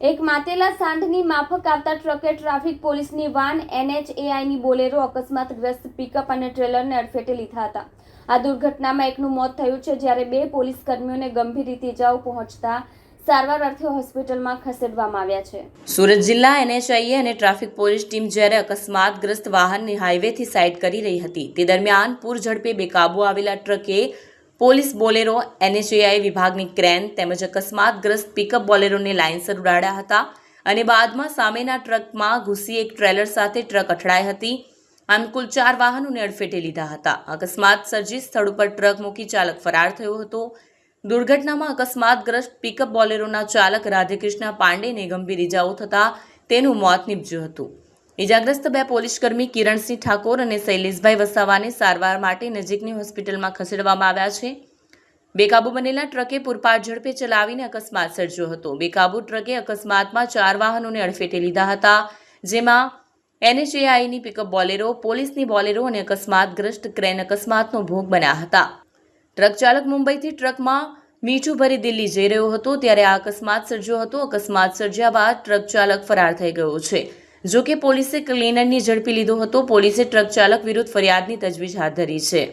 એક માતેલા સાંઢની માફક આવતા ટ્રકે ટ્રાફિક પોલીસની વાન એનએચએઆઈની બોલેરો અકસ્માતગ્રસ્ત પિકઅપ અને ટ્રેલરને અડફેટે લીધા હતા. આ દુર્ઘટનામાં એકનું મોત થયું છે જ્યારે બે પોલીસ કર્મીઓને ગંભીર રીતે ઇજાઓ પહોંચતા સારવાર અર્થે હોસ્પિટલમાં ખસેડવામાં આવ્યા છે. સુરત જિલ્લા એનએચઆઈએ અને ટ્રાફિક પોલીસ ટીમ જ્યારે અકસ્માતગ્રસ્ત વાહનને હાઈવેથી સાઈડ કરી રહી હતી, તે દરમિયાન પૂર ઝડપે બેકાબુ આવેલા ટ્રકે પોલીસ બોલેરો એનએચએઆઈ વિભાગની ક્રેન તેમજ અકસ્માતગ્રસ્ત પિકઅપ બોલેરોને લાઇનસર ઉડાડ્યા હતા અને બાદમાં સામેના ટ્રકમાં ઘૂસી એક ટ્રેલર સાથે ટ્રક અથડાઈ હતી. આમ કુલ ચાર વાહનોને અડફેટે લીધા હતા. અકસ્માત સર્જી સ્થળ ઉપર ટ્રક મૂકી ચાલક ફરાર થયો હતો. દુર્ઘટનામાં અકસ્માતગ્રસ્ત પિકઅપ બોલેરોના ચાલક રાધેકૃષ્ણ પાંડેને ગંભીર ઇજાઓ થતાં તેનું મોત નીપજ્યું હતું. ઇજાગ્રસ્ત બે પોલીસકર્મી કિરણસિંહ ઠાકોર અને શૈલેષભાઈ વસાવાને સારવાર માટે નજીકની હોસ્પિટલમાં ખસેડવામાં આવ્યા છે. બેકાબુ બનેલા ટ્રકે પૂરપાટ ઝડપે ચલાવીને અકસ્માત સર્જ્યો હતો. બેકાબુ ટ્રકે અકસ્માતમાં ચાર વાહનોને અડફેટે લીધા હતા, જેમાં એનએચએઆઈની પિકઅપ બોલેરો, પોલીસની બોલેરો અને અકસ્માતગ્રસ્ત ક્રેન અકસ્માતનો ભોગ બન્યા હતા. ટ્રક ચાલક મુંબઈથી ટ્રકમાં મીઠું ભરી દિલ્હી જઈ રહ્યો હતો, ત્યારે આ અકસ્માત સર્જ્યો હતો. અકસ્માત સર્જ્યા બાદ ટ્રક ચાલક ફરાર થઈ ગયો છે. જો કે પોલીસે ક્લીનરની ઝડપી લીધો હતો, પોલીસે ટ્રક ચાલક વિરુદ્ધ ફરિયાદની તજવીજ હાથ ધરી છે.